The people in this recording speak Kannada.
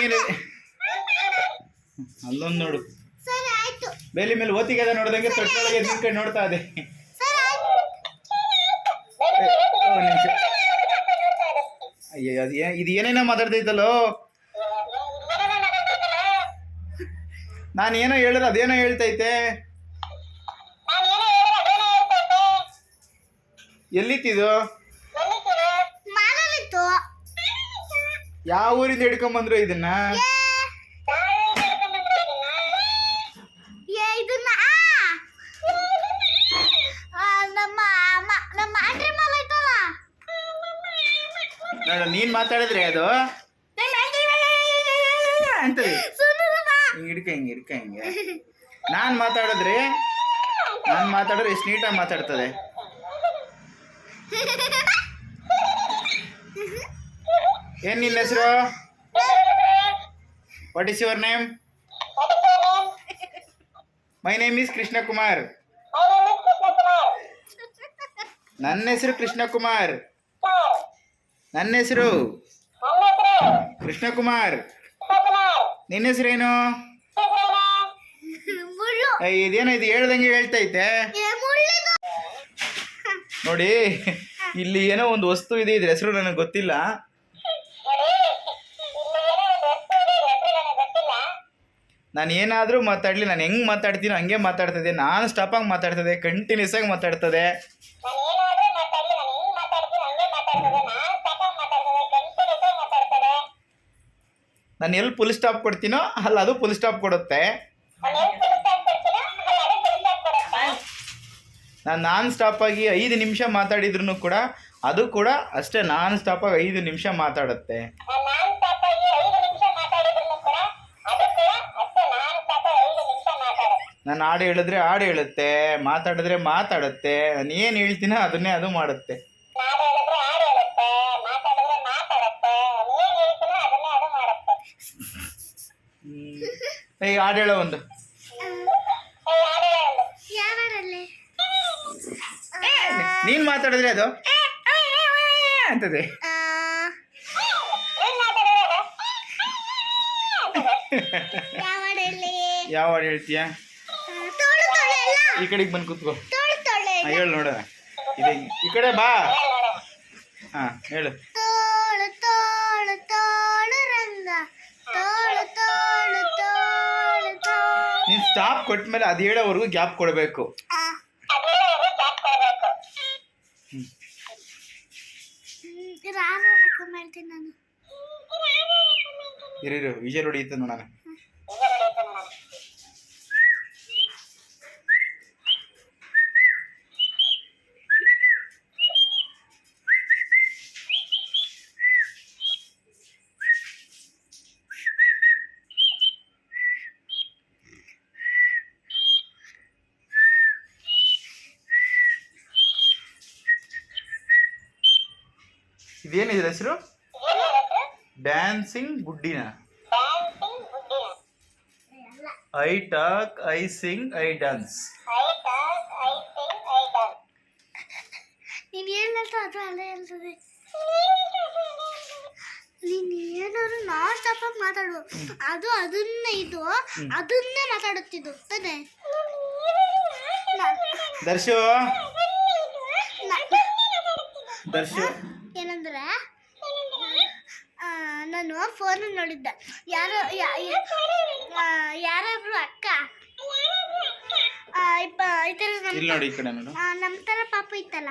ಅಲ್ಲೊಂದು ನೋಡು. ಸರಿ ಆಯ್ತು. ಬೇಲಿ ಮೇಲೆ ಓತಿಗೆದ ನೋಡ್ದಂಗೆ ತೊಟ್ಟೊಳಗೆ ನಿಂತ್ಕೊಂಡು ನೋಡ್ತಾ ಇದೆ. ಅಯ್ಯೋ ಅದು ಇದು ಏನೇನೋ ಮಾತಾಡ್ತೈತಲ್ಲೋ ನಾನು ಏನೋ ಹೇಳಿದ್ರೆ ಅದೇನೋ ಹೇಳ್ತೈತೆ. ಎಲ್ಲಿತ್ತಿದು ಯಾವ ಊರಿಂದ ಹಿಡ್ಕೊಂಬಂದ್ರು ಇದನ್ನ? ನೋಡು ನೀನ್ ಮಾತಾಡಿದ್ರೆ ಅದು. ಅಂತ. ಹಿಂಗೆ ಹಿಡ್ಕ ಹಿಂಗೆ ಹಿಡ್ಕ ಹಿಂಗೆ ನಾನು ಮಾತಾಡಿದ್ರೆ ನಾನ್ ಮಾತಾಡಿದ್ರೆ ಎಷ್ಟು ನೀಟಾಗಿ ಮಾತಾಡ್ತದೆ. ಏನ್ ನಿನ್ನ ಹೆಸರು? What is your name my name is Krishna Kumar ನನ್ನ ಹೆಸರು ಕೃಷ್ಣ ಕುಮಾರ್ ನನ್ನ ಹೆಸರು ಕೃಷ್ಣ ಕುಮಾರ್ ನಿನ್ನ ಹೆಸರೇನು? ಇದೇನೋ ಇದು ಹೇಳ್ದಂಗೆ ಹೇಳ್ತೈತೆ. ನೋಡಿ, ಇಲ್ಲಿ ಏನೋ ಒಂದು ವಸ್ತು ಇದೆ, ಇದ್ರ ಹೆಸರು ನನಗೆ ಗೊತ್ತಿಲ್ಲ. ನಾನು ಏನಾದರೂ ಮಾತಾಡಲಿ ನಾನು ಹೆಂಗೆ ಮಾತಾಡ್ತೀನೋ ಹಂಗೆ ಮಾತಾಡ್ತದೆ ನಾನು ಸ್ಟಾಪಾಗಿ ಮಾತಾಡ್ತದೆ ಕಂಟಿನ್ಯೂಸ್ ಆಗಿ ಮಾತಾಡ್ತದೆ. ನಾನು ಎಲ್ಲಿ ಫುಲ್ ಸ್ಟಾಪ್ ಕೊಡ್ತೀನೋ ಅಲ್ಲ ಅದು ಫುಲ್ ಸ್ಟಾಪ್ ಕೊಡುತ್ತೆ. ನಾನು ನಾನ್ ಸ್ಟಾಪಾಗಿ ಐದು ನಿಮಿಷ ಮಾತಾಡಿದ್ರು ಕೂಡ ಅದು ಕೂಡ ಅಷ್ಟೇ ನಾನ್ ಸ್ಟಾಪಾಗಿ ಐದು ನಿಮಿಷ ಮಾತಾಡುತ್ತೆ. ನಾನು ಹಾಡು ಹೇಳಿದ್ರೆ ಹಾಡು ಹೇಳುತ್ತೆ ಮಾತಾಡಿದ್ರೆ ಮಾತಾಡುತ್ತೆ ನಾನು ಏನು ಹೇಳ್ತೀನೋ ಅದನ್ನೇ ಅದು ಮಾಡುತ್ತೆ. ಈಗ ಹಾಡು ಹೇಳೋ ಒಂದು. ನೀನು ಮಾತಾಡಿದ್ರೆ ಅದು? ಅಂತದೆ. ಯಾವ ಹಾಡು ಹೇಳ್ತೀಯ? ಈ ಕಡೆಗೆ ಬಂದು ಕೂತ್ಕೋ. ಹೇಳು ನೋಡ. ಇದೆ. ಈ ಕಡೆ ಬಾ. ಹಾ ಹೇಳು. ನೀನು ಸ್ಟಾಪ್ ಕೊಟ್ಮೇಲೆ ಅದು ಹೇಳೋವರೆಗೂ ಗ್ಯಾಪ್ ಕೊಡಬೇಕು. ಇರಿರು ವಿಜಯ್ ಹೊಡಿಯುತ್ತೆ ನೋಡೋಣ. ಇದೇನಿದೆ ಹೆಸರು? Dancing ಗುಡ್ಡಿನ. I talk I sing I dance ನೀನು ಏನು ಹೇಳ್ತಾ ಅದು ಅಲ್ಲೇ ಹೇಳ್ತದೆ. ನೀನು ಏನಾದ್ರು ನಾನ್ ಸ್ಟಾಪ್ ಮಾತಾಡು. ಅದು ಅದನ್ನೇ ಇದು. ಅದನ್ನೇ ಮಾತಾಡುತ್ತಿದ್ದು. ತಾನೆ ದರ್ಶು. ದರ್ಶು. ಏನಂದ್ರೆ ನಾನು ಫೋನ್ ನೋಡಿದ್ದೆ. ಯಾರೋ ಯಾ- ಯಾ- ಯಾರೊಬ್ರು ಅಕ್ಕ? ಈ ಥರ ನಮ್ಮ ಥರ ಪಾಪ ಇತ್ತಲ್ಲ?